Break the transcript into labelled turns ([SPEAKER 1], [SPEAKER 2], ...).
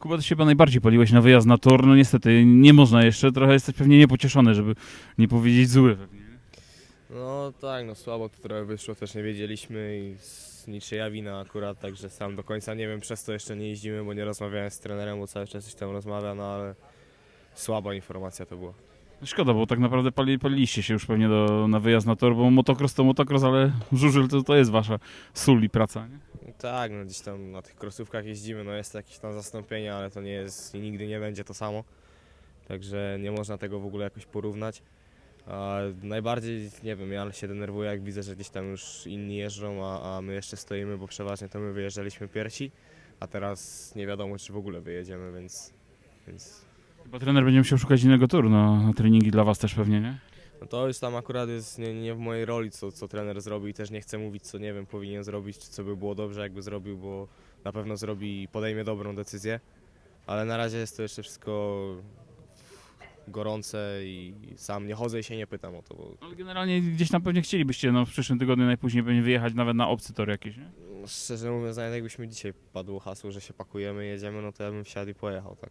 [SPEAKER 1] Kuba, ty się chyba najbardziej paliłeś na wyjazd na tor. No niestety, nie można jeszcze. Trochę jesteś pewnie niepocieszony, żeby nie powiedzieć zły.
[SPEAKER 2] No tak, no słabo to trochę wyszło, też nie wiedzieliśmy i z niczyja wina akurat, także sam do końca nie wiem, przez to jeszcze nie jeździmy, bo nie rozmawiałem z trenerem, bo cały czas coś tam rozmawia, no ale słaba informacja to była.
[SPEAKER 1] No Szkoda, bo tak naprawdę pali, paliliście się już pewnie do, na wyjazd na tor, bo motocross to motocross, ale żużel to, to jest wasza sól i praca. Nie?
[SPEAKER 2] Tak, no gdzieś tam na tych krosówkach jeździmy, no jest jakieś tam zastąpienie, ale to nie jest i nigdy nie będzie to samo, także nie można tego w ogóle jakoś porównać. A najbardziej, nie wiem, ja się denerwuję, jak widzę, że gdzieś tam już inni jeżdżą, a, a my jeszcze stoimy, bo przeważnie to my wyjeżdżaliśmy pierwsi, a teraz nie wiadomo, czy w ogóle wyjedziemy, więc, więc
[SPEAKER 1] Chyba trener będzie musiał szukać innego toru na treningi dla was też pewnie, nie?
[SPEAKER 2] No to już tam akurat jest nie, nie w mojej roli, co, co trener zrobi i też nie chcę mówić, co nie wiem, powinien zrobić, czy co by było dobrze, jakby zrobił, bo na pewno zrobi i podejmie dobrą decyzję, ale na razie jest to jeszcze wszystko gorące i sam nie chodzę i się nie pytam o to, bo
[SPEAKER 1] Ale generalnie gdzieś tam pewnie chcielibyście no, w przyszłym tygodniu najpóźniej pewnie wyjechać nawet na obcy tor jakiś, nie?
[SPEAKER 2] no, szczerze mówiąc, nawet jakbyśmy dzisiaj padło hasło, że się pakujemy, jedziemy, no to ja bym wsiadł i pojechał, tak.